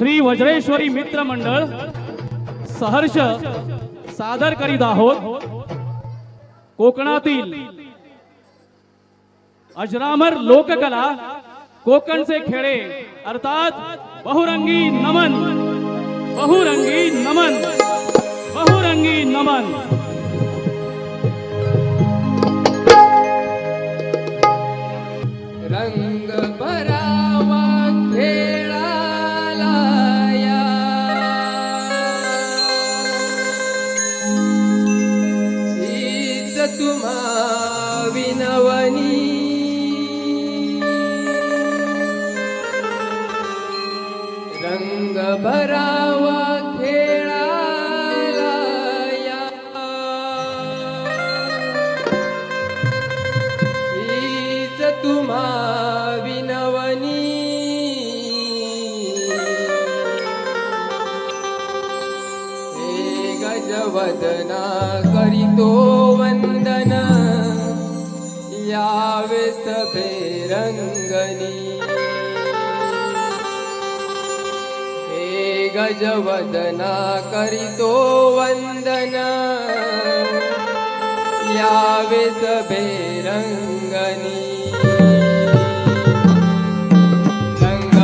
श्री वज्रेश्वरी मित्र मंडळ सहर्ष सादर करीत आहोत. कोकणातील अजरामर लोककला कोकणचे खेळे अर्थात बहुरंगी नमन बहुरंगी नमन बहुरंगी नमन. रंग भरावा या. हीच विनवनी यावे सभे रंगनी गजवदना करितो वन्दन। यावे सभे रङ्गनी रङ्ग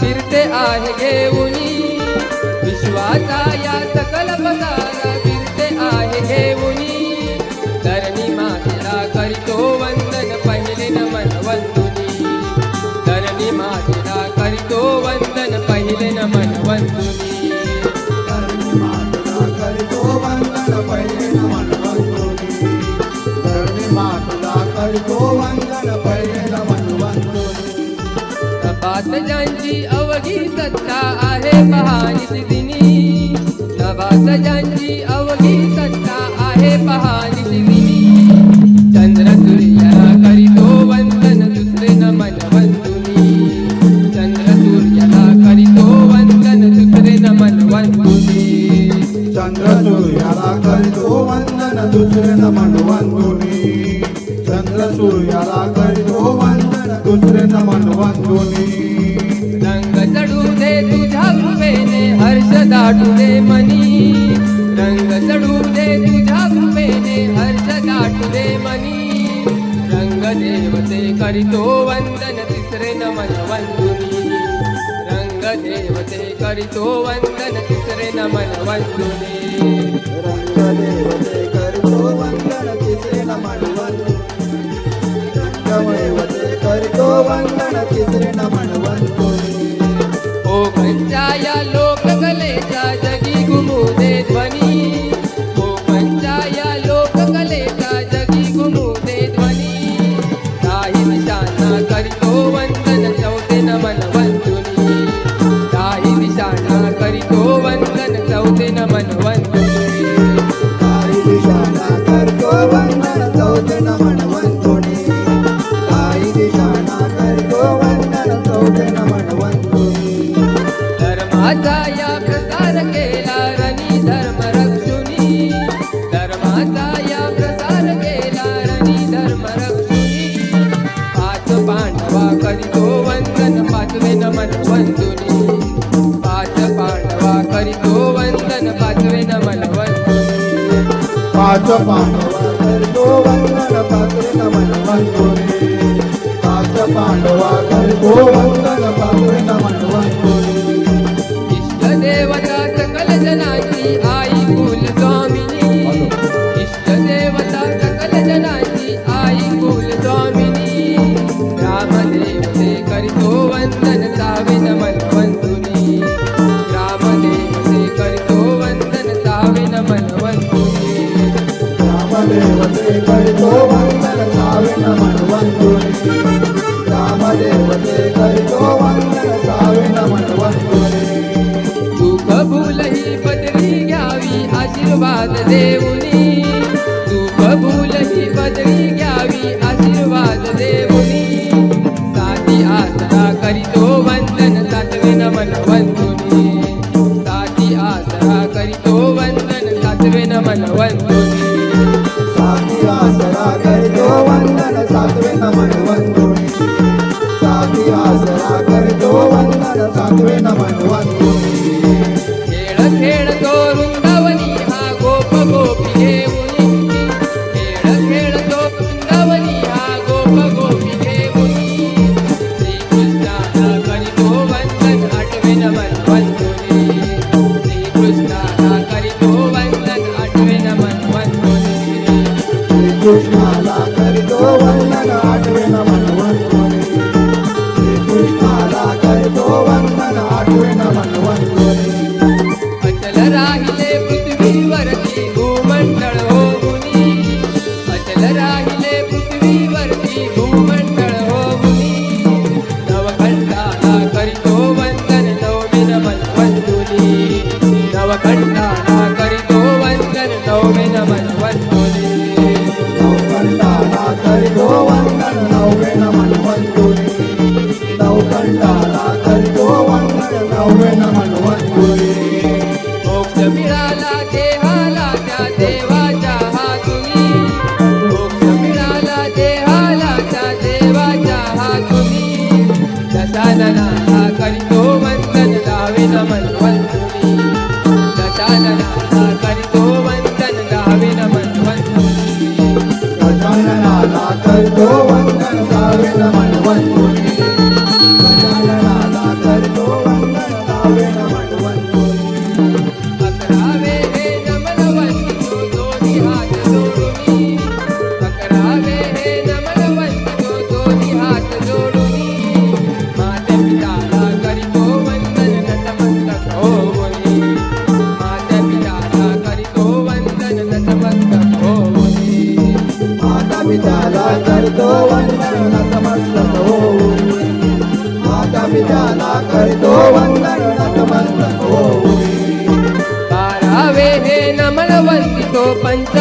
फिरते आहे घेऊनी. विश्वाचा या सकल पदारा सात ज्यांची अवघी सत्ता आहे पहाणी दिनी नभात ज्यांची अवघी सत्ता रंग चढू दे तुझ्या कृपेने हर्ष दाटू दे मनी. रंग चढू दे तुझ्या कृपेने हर्ष दाटू दे मनी. रंग देवते करीतो वंदन तिसरे नमन वंदुनी. रंग देवते करीतो वंदन तिसरे नमन वंदुनी. रंग देवते करतो वंदन तिसरे नमन वंदुनी. रंग देवते करतो वंदन तिसरे नमन वंदोनी ओ पंचाया लोककलेच्या जगी गुमुदे ध्वनी. पाच पांडवा करतो वंदन पात्र नमन वंदोनी पाच पांडवा करतो वंदन पात्र नमन वंदोनी wanna want to 没那么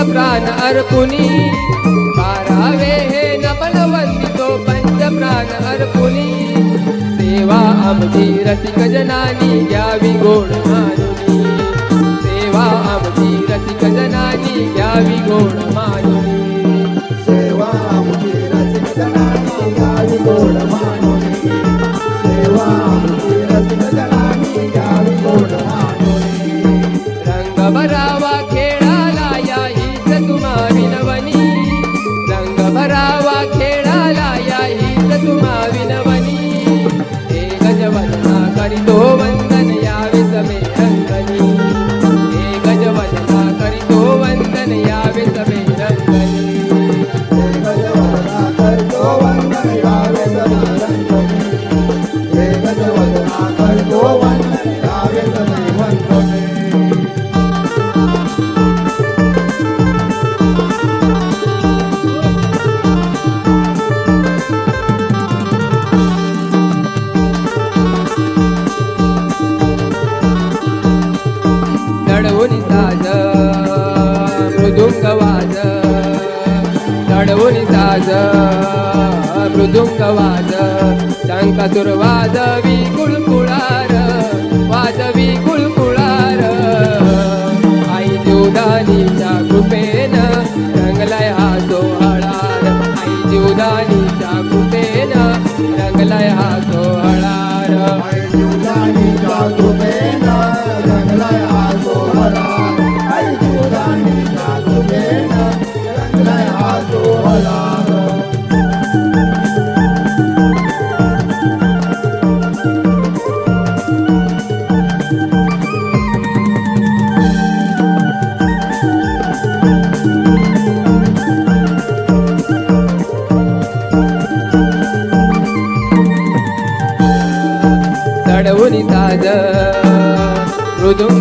पंचप्राण अर्पुनी बारावे हे नवलवंदितो पंचप्राण अर्पुनी. सेवा आमची रसिक जनानी द्यावी गोड मारुनी. सेवा आमची रसिक जनानी द्यावी गोड मारुनी. वाद शांकासुर वाद نادوني تاجا رودم